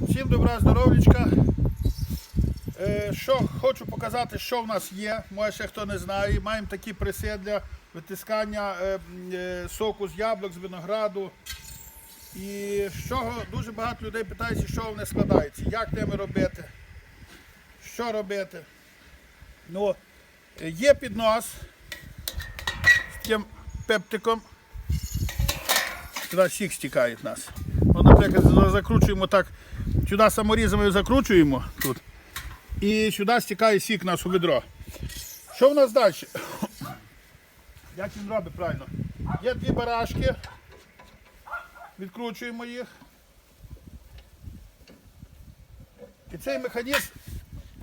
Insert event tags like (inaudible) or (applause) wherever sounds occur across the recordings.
Всім добра здоров'ячка. Е, Що хочу показати, що в нас є. Може ще хто не знає. Маємо такі приси для витискання е, е, соку з яблук, з винограду. І з чого дуже багато людей питаються, що вони складаються, як ними робити, що робити. Ну, є піднос з таким пептиком. Сюди сік стікає в нас. От, наприклад, закручуємо так, сюди саморізами закручуємо тут. І сюди стікає сік наш у відро. Що в нас далі? (coughs) Як він робить правильно? Є дві барашки. Відкручуємо їх. І цей механізм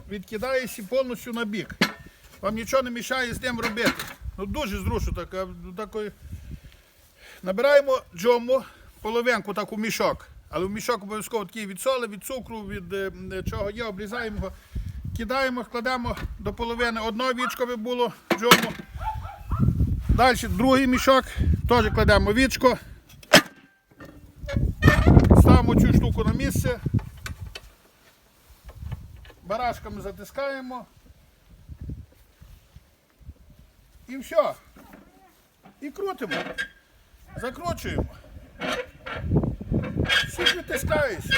відкидає сі повністю на бік. Вам нічого не мішає з ним робити. Ну дуже зручно так. Набираємо джому, половинку таку мішок. Але в мішок обов'язково такий від соли, від цукру, від е, чого є, обрізаємо його, кидаємо, кладемо до половини одного вічко би було в джому. Далі другий мішок, теж кладемо вічко. Ставимо цю штуку на місце. Барашками затискаємо. І все. І крутимо. Закручуємо. Всі.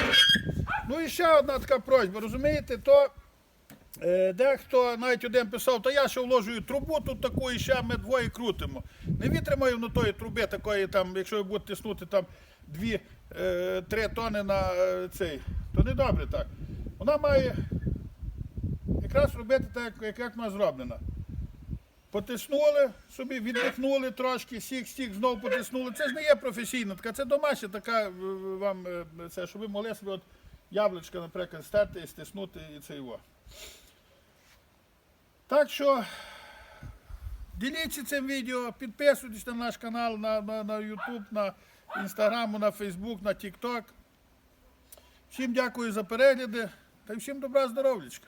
Ну і ще одна така просьба, розумієте, то е, дехто навіть один писав, то я ще вложую трубу тут таку і ще ми двоє крутимо. Не витримаю на тої труби такої, там, якщо ви будете тиснути там 2-3 тони на е, цей, то не добре так. Вона має якраз робити так, як вона зроблена. Потиснули собі, віддихнули трошки, сік, сік, знову потиснули. Це ж не є професійна така, це домашня така е, вам, е, це, щоб ви могли собі от яблучка, наприклад, стерти і стиснути і це його. Так що діліться цим відео, підписуйтесь на наш канал, на, на, на YouTube, на Instagram, на Facebook, на TikTok. Всім дякую за перегляди та всім добра здоров'ячка.